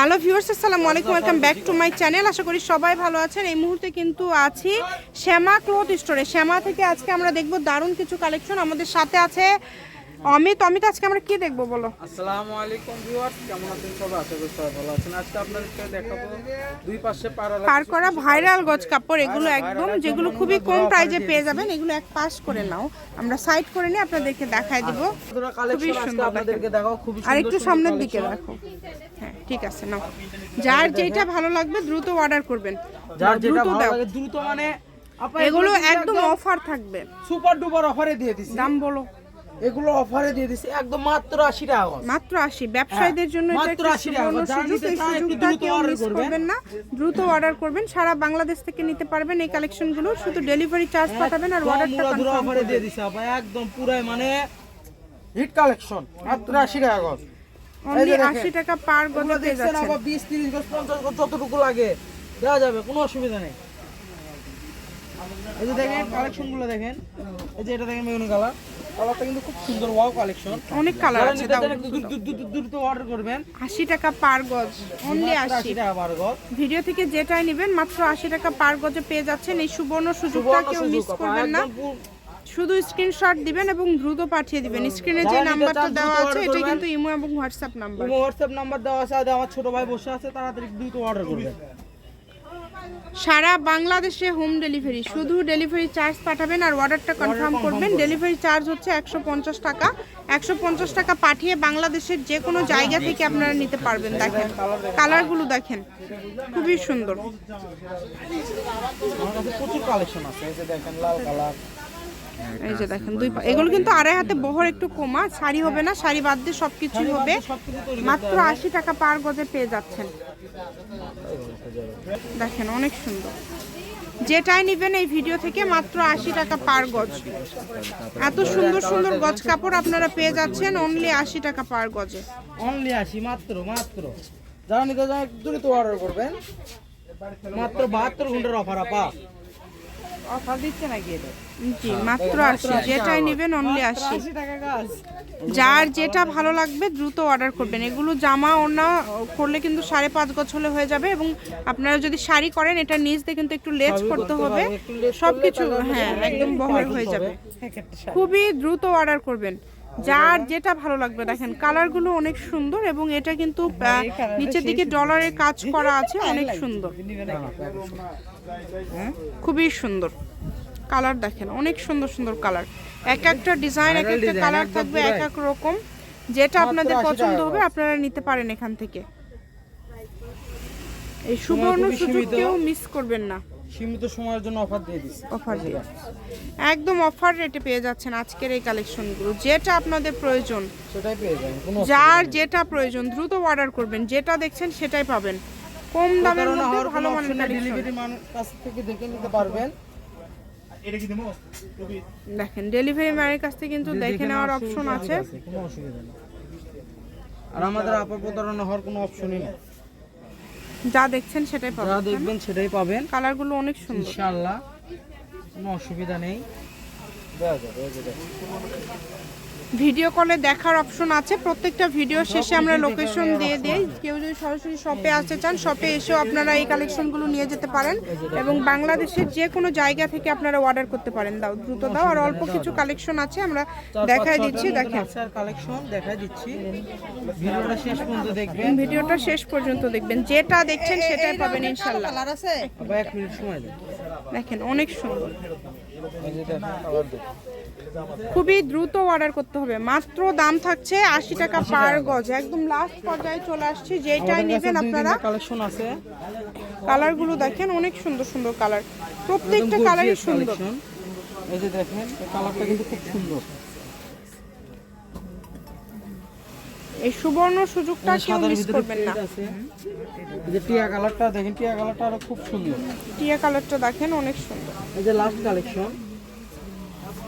Hello viewers আসসালামু আলাইকুম welcome back to my channel আশা করি সবাই ভালো আছেন। এই মুহূর্তে কিন্তু আছি শ্যামা ক্লথ স্টোরে। শ্যামা থেকে আজকে আমরা দেখব দারুণ কিছু কালেকশন আমাদের সাথে আছে অমিত। অমিত আজকে আমরা কি দেখব বলো? আসসালামু আলাইকুম ভিউয়ার্স কেমন আছেন সবাই? আশা করি সবাই ভালো আছেন। আজকে আপনাদেরকে দেখাবো দুই পাশে পাড়া পার করা ভাইরাল গজ কাপড়। এগুলো একদম যেগুলো খুবই কম প্রাইজে পেয়ে যাবেন। এগুলো এক পাশ করে নাও। আমরা সাইড করে নিয়ে আপনাদেরকে দেখায় দিব। আজকে সুন্দর আপনাদেরকে দেখাবো। খুবই আর একটু সামনের দিকে রাখো হ্যাঁ। ঠিক আছে নাও। যার যেটা ভালো লাগবে দ্রুত অর্ডার করবেন। যার যেটা ভালো লাগে দ্রুত মানে এগুলো একদম অফার থাকবে। সুপার ডুপার অফারে দিয়ে দিছি। দাম বলো। এগুলো অফারে দিয়ে দিছি। একদম মাত্র 80 টাকা মাত্র আশি। ব্যবসায়ীদের জন্য এটা মাত্র একটা 80 টাকা। সুবর্ণ সুযোগ নিতে এই একটু সুযোগটা দ্রুত কেউ মিস করবেন। না। দ্রুত অর্ডার করবেন। সারা বাংলাদেশ থেকে নিতে পারবেন। এই কালেকশনগুলো শুধু ডেলিভারি চার্জ পাঠাবেন আর অর্ডারটা কনফার্ম অফারে দিয়ে দিছি আপা। একদম পুরাই মানে হিট কালেকশন মাত্র 80 টাকা অনলি যে দেখেন। আশি টাকা পার এগুলো পেয়ে যাচ্ছেন আবার 20 30 গজ 50 গজ যতটুকু লাগে দেওয়া যাবে কোনো অসুবিধা নেই। এই যে দেখেন কালেকশন দেখেন। এই যে এটা দেখেন মেগুনি কালার। কালারটা কিন্তু খুব সুন্দর ওয়াও কালেকশন অনেক কালার আছে নিতে দাও চান একটু দ্রুত দ্রুত দ্রুত অর্ডার করবেন। আশি টাকা পার গজ অনলি আশি। 80 টাকা পার গজ। ভিডিও থেকে যেটাই নেবেন মাত্র আশি টাকা পার গজে পেয়ে যাচ্ছেন। এই সুবর্ণ সুযোগটা কেউ সুযোগ মিস করবেন না। শুধু স্ক্রিনশট দিবেন এবং দ্রুত পাঠিয়ে দিবেন। স্ক্রিনে যে নাম্বারটা দেওয়া আছে এটা কিন্তু ইমো এবং WhatsApp number Imo WhatsApp number দেওয়া আছে আর আমার ছোট ভাই বসে আছে তাড়াতাড়ি দ্রুত অর্ডার করবেন। সারা বাংলাদেশে হোম ডেলিভারি শুধু ডেলিভারি চার্জ পাঠাবেন আর অর্ডারটা কনফার্ম করবেন। ডেলিভারি চার্জ হচ্ছে একশো পঞ্চাশ টাকা। একশো পঞ্চাশ টাকা পাঠিয়ে বাংলাদেশের যে কোনো জায়গা থেকে আপনারা নিতে পারবেন দেখেন। কালারগুলো দেখেন। খুবই সুন্দর। প্রচুর কালেকশন আছে দেখেন লাল কালার এই যে দেখেন দুই এগুলো কিন্তু আড়াই হাতে বহর একটু কমা শাড়ি হবে না শাড়ি বাদ দিয়ে সব কিছুই হবে। মাত্র আশি টাকা পার গজে পেয়ে যাচ্ছেন। দেখেন অনেক সুন্দর। যেটাই নেবেন এই ভিডিও থেকে মাত্র আশি টাকা পার গজ। এত সুন্দর সুন্দর গজ কাপড় আপনারা পেয়ে যাচ্ছেন অনলি আশি টাকা পার গজে। অনলি আসি মাত্র মাত্র। যারা নিতে দ্রুত অর্ডার করবেন। মাত্র বাহাত্তর ঘণ্টার অফার আপা। অফার দিচ্ছে নাকি এটা জি মাত্র আশি। যেটাই নেবেন অনলি আশি। যার যেটা ভালো লাগবে দ্রুত অর্ডার করবেন। এগুলো জামা ওনা করলে কিন্তু সাড়ে পাঁচ গজ হলে হয়ে যাবে এবং আপনারা যদি শাড়ি করেন এটা নিচ দিয়ে কিন্তু একটু লেজ করতে হবে সব কিছু হ্যাঁ একদম বহর হয়ে যাবে। খুবই দ্রুত অর্ডার করবেন। যার যেটা ভালো লাগবে দেখেন কালারগুলো অনেক সুন্দর এবং এটা কিন্তু নিচের দিকে ডলারের কাজ করা আছে অনেক সুন্দর। খুবই সুন্দর। কালার দেখেন অনেক সুন্দর সুন্দর কালার। এক একটা ডিজাইন এক একটা কালার থাকবে এক এক রকম। যেটা আপনাদের পছন্দ হবে আপনারা নিতে পারেন এখান থেকে। এই সুবর্ণ সুযোগ কেউ মিস করবেন না। সীমিত সময়ের জন্য অফার দিয়ে দিচ্ছি। অফার দিয়ে একদম অফার রেটে পেয়ে যাচ্ছেন আজকের এই কালেকশনগুলো যেটা আপনাদের প্রয়োজন সেটাই পেয়ে যাবেন যার যেটা প্রয়োজন দ্রুত অর্ডার করবেন যেটা দেখছেন সেটাই পাবেন। কম দামের মধ্যে ভালো মানের ডেলিভারি মান কাছ থেকে দেখে নিতে পারবেন। দেখেন ডেলিভারি ম্যানের কাছ থেকে কিন্তু দেখে নেওয়ার অপশন আছে। আর আমাদের আপা প্রতারণা হওয়ার কোনো অপশনই নেই। যা দেখছেন সেটাই পাবেন। যা দেখবেন সেটাই পাবেন। কালারগুলো অনেক সুন্দর। ইনশাআল্লাহ। কোনো অসুবিধা নেই। ভিডিও কলে দেখার অপশন আছে। প্রত্যেকটা ভিডিও শেষে আমরা লোকেশন দিয়ে দিই। কেউ যদি সরাসরি শপে আসতে চান শপে এসেও আপনারা এই কালেকশনগুলো নিয়ে যেতে পারেন এবং বাংলাদেশের যে কোনো জায়গা থেকে আপনারা অর্ডার করতে পারেন। দাও দ্রুত দাও আর অল্প কিছু কালেকশন আছে আমরা দেখাই দিচ্ছি দেখেন। কালেকশন দেখাই দিচ্ছি। ভিডিওটা শেষ পর্যন্ত দেখবেন। ভিডিওটা শেষ পর্যন্ত দেখবেন। যেটা দেখছেন সেটাই পাবেন ইনশাল্লাহ। আবার এক মিনিট সময় দেন। দেখেন অনেক সুন্দর। খুবই দ্রুত অর্ডার করতে হবে। মাত্র দাম থাকছে আশি টাকা পার গজ। একদম লাস্ট পর্যায়ে চলে আসছে যেটাই নেবেন আপনারা। কালেকশন আছে। কালারগুলো দেখেন অনেক সুন্দর সুন্দর কালার প্রত্যেকটা কালারই সুন্দর। এই যে দেখেন কালারটা কিন্তু খুব সুন্দর। এই সুবর্ণ সুযোগটা কেউ মিস করবেন না। এই যে টিয়া কালারটা দেখেন টিয়া কালারটা আরও খুব সুন্দর। টিয়া কালারটা দেখেন অনেক সুন্দর। এই যে লাস্ট কালেকশন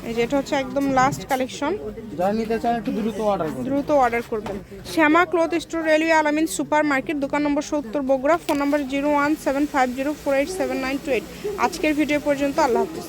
এই যে এটা হচ্ছে একদম লাস্ট কালেকশন যারা নিতে চান একটু দ্রুত অর্ডার করুন। দ্রুত অর্ডার করবেন। Shyama cloth store railway Alamin super market দোকান নম্বর সত্তর Bogura phone number zero one seven five zero four eight seven nine two eight আজকের ভিডিও পর্যন্ত আল্লাহ হাফিজ।